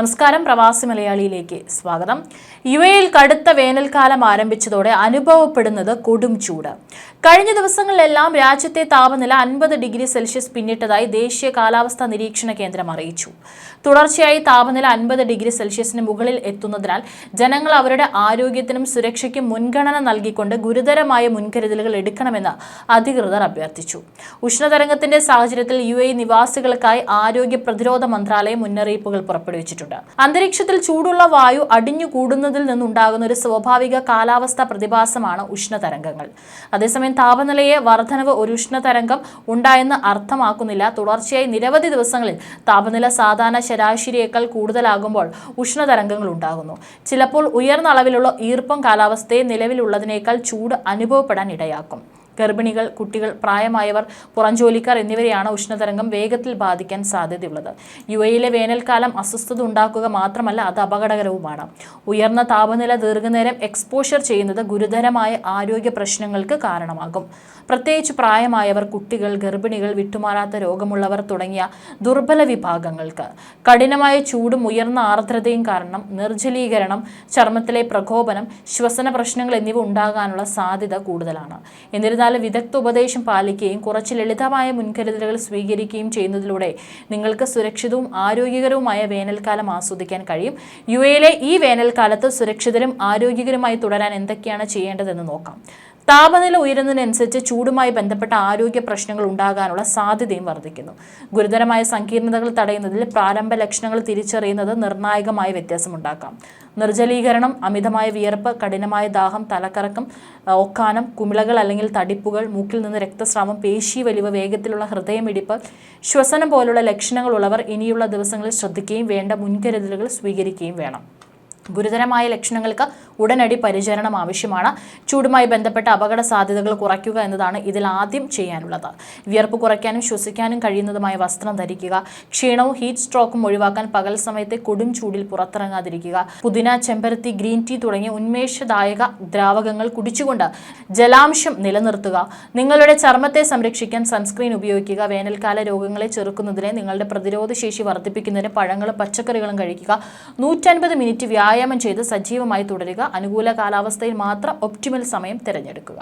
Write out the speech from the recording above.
നമസ്കാരം. പ്രവാസി മലയാളിയിലേക്ക് സ്വാഗതം. യു എയിൽ കടുത്ത വേനൽക്കാലം ആരംഭിച്ചതോടെ അനുഭവപ്പെടുന്നത് കൊടും ചൂട്. കഴിഞ്ഞ ദിവസങ്ങളിലെല്ലാം രാജ്യത്തെ താപനില അൻപത് ഡിഗ്രി സെൽഷ്യസ് പിന്നിട്ടതായി ദേശീയ കാലാവസ്ഥാ നിരീക്ഷണ കേന്ദ്രം അറിയിച്ചു. തുടർച്ചയായി താപനില അൻപത് ഡിഗ്രി സെൽഷ്യസിന് മുകളിൽ എത്തുന്നതിനാൽ ജനങ്ങൾ അവരുടെ ആരോഗ്യത്തിനും സുരക്ഷയ്ക്കും മുൻഗണന നൽകിക്കൊണ്ട് ഗുരുതരമായ മുൻകരുതലുകൾ എടുക്കണമെന്ന് അധികൃതർ അഭ്യർത്ഥിച്ചു. ഉഷ്ണതരംഗത്തിന്റെ സാഹചര്യത്തിൽ യു നിവാസികൾക്കായി ആരോഗ്യ പ്രതിരോധ മന്ത്രാലയം മുന്നറിയിപ്പുകൾ പുറപ്പെടുവിച്ചിട്ടുണ്ട്. അന്തരീക്ഷത്തിൽ ചൂടുള്ള വായു അടിഞ്ഞു കൂടുന്നതിൽ നിന്നുണ്ടാകുന്ന ഒരു സ്വാഭാവിക കാലാവസ്ഥ പ്രതിഭാസമാണ് ഉഷ്ണതരംഗങ്ങൾ. അതേസമയം താപനിലയെ വർധനവ് ഒരു ഉഷ്ണതരംഗം ഉണ്ടായെന്ന് അർത്ഥമാക്കുന്നില്ല. തുടർച്ചയായി നിരവധി ദിവസങ്ങളിൽ താപനില സാധാരണ ശരാശരിയേക്കാൾ കൂടുതലാകുമ്പോൾ ഉഷ്ണതരംഗങ്ങൾ ഉണ്ടാകുന്നു. ചിലപ്പോൾ ഉയർന്ന അളവിലുള്ള ഈർപ്പം കാലാവസ്ഥയെ നിലവിലുള്ളതിനേക്കാൾ ചൂട് അനുഭവപ്പെടാൻ ഇടയാക്കും. ഗർഭിണികൾ കുട്ടികൾ പ്രായമായവർ പുറംജോലിക്കാർ എന്നിവരെയാണ് ഉഷ്ണതരംഗം വേഗത്തിൽ ബാധിക്കാൻ സാധ്യതയുള്ളത്. യു എയിലെ വേനൽക്കാലം അസ്വസ്ഥത ഉണ്ടാക്കുക മാത്രമല്ല അത് അപകടകരവുമാണ്. ഉയർന്ന താപനില ദീർഘനേരം എക്സ്പോഷർ ചെയ്യുന്നത് ഗുരുതരമായ ആരോഗ്യ പ്രശ്നങ്ങൾക്ക് കാരണമാകും. പ്രത്യേകിച്ച് പ്രായമായവർ കുട്ടികൾ ഗർഭിണികൾ വിട്ടുമാറാത്ത രോഗമുള്ളവർ തുടങ്ങിയ ദുർബല വിഭാഗങ്ങൾക്ക്. കഠിനമായ ചൂടും ഉയർന്ന ആർദ്രതയും കാരണം നിർജലീകരണം ചർമ്മത്തിലെ പ്രകോപനം ശ്വസന പ്രശ്നങ്ങൾ എന്നിവ ഉണ്ടാകാനുള്ള സാധ്യത കൂടുതലാണ്. എന്നിരുന്നാലും വിദഗ്ധ ഉപദേശം പാലിക്കുകയും കുറച്ച് ലളിതമായ മുൻകരുതലുകൾ സ്വീകരിക്കുകയും ചെയ്യുന്നതിലൂടെ നിങ്ങൾക്ക് സുരക്ഷിതവും ആരോഗ്യകരവുമായ വേനൽക്കാലം ആസ്വദിക്കാൻ കഴിയും. യു എയിലെ ഈ വേനൽക്കാലത്ത് സുരക്ഷിതരും ആരോഗ്യകരമായി തുടരാൻ എന്തൊക്കെയാണ് ചെയ്യേണ്ടതെന്ന് നോക്കാം. താപനില ഉയരുന്നതിനനുസരിച്ച് ചൂടുമായി ബന്ധപ്പെട്ട ആരോഗ്യ പ്രശ്നങ്ങൾ ഉണ്ടാകാനുള്ള സാധ്യതയും വർദ്ധിക്കുന്നു. ഗുരുതരമായ സങ്കീർണതകൾ തടയുന്നതിൽ പ്രാരംഭ ലക്ഷണങ്ങൾ തിരിച്ചറിയുന്നത് നിർണായകമായ വ്യത്യാസമുണ്ടാക്കാം. നിർജലീകരണം അമിതമായ വിയർപ്പ് കഠിനമായ ദാഹം തലക്കറക്കം ഒക്കാനം കുമിളകൾ അല്ലെങ്കിൽ തടിപ്പുകൾ മൂക്കിൽ നിന്ന് രക്തസ്രാവം പേശി വലിവ് വേഗത്തിലുള്ള ഹൃദയമിടിപ്പ് ശ്വസനം പോലുള്ള ലക്ഷണങ്ങളുള്ളവർ ഇനിയുള്ള ദിവസങ്ങളിൽ ശ്രദ്ധിക്കുകയും വേണ്ട മുൻകരുതലുകൾ സ്വീകരിക്കുകയും വേണം. ഗുരുതരമായ ലക്ഷണങ്ങൾക്ക് ഉടനടി പരിചരണം ആവശ്യമാണ്. ചൂടുമായി ബന്ധപ്പെട്ട അപകട സാധ്യതകൾ കുറയ്ക്കുക എന്നതാണ് ഇതിൽ ആദ്യം ചെയ്യാനുള്ളത്. വിയർപ്പ് കുറയ്ക്കാനും ശ്വസിക്കാനും കഴിയുന്നതുമായ വസ്ത്രം ധരിക്കുക ക്ഷീണവും ഹീറ്റ് സ്ട്രോക്കും ഒഴിവാക്കാൻ പകൽ സമയത്തെ കൊടും ചൂടിൽ പുറത്തിറങ്ങാതിരിക്കുക പുതിന ചെമ്പരത്തി ഗ്രീൻ ടീ തുടങ്ങിയ ഉന്മേഷദായക ദ്രാവകങ്ങൾ കുടിച്ചുകൊണ്ട് ജലാംശം നിലനിർത്തുക നിങ്ങളുടെ ചർമ്മത്തെ സംരക്ഷിക്കാൻ സൺസ്ക്രീൻ ഉപയോഗിക്കുക വേനൽക്കാല രോഗങ്ങളെ ചെറുക്കുന്നതിന് നിങ്ങളുടെ പ്രതിരോധ ശേഷി വർദ്ധിപ്പിക്കുന്നതിന് പഴങ്ങളും പച്ചക്കറികളും കഴിക്കുക നൂറ്റൻപത് മിനിറ്റ് വ്യായാമം ചെയ്ത് സജീവമായി തുടരുക. അനുകൂല കാലാവസ്ഥയിൽ മാത്രം ഒപ്റ്റിമൽ സമയം തിരഞ്ഞെടുക്കുക.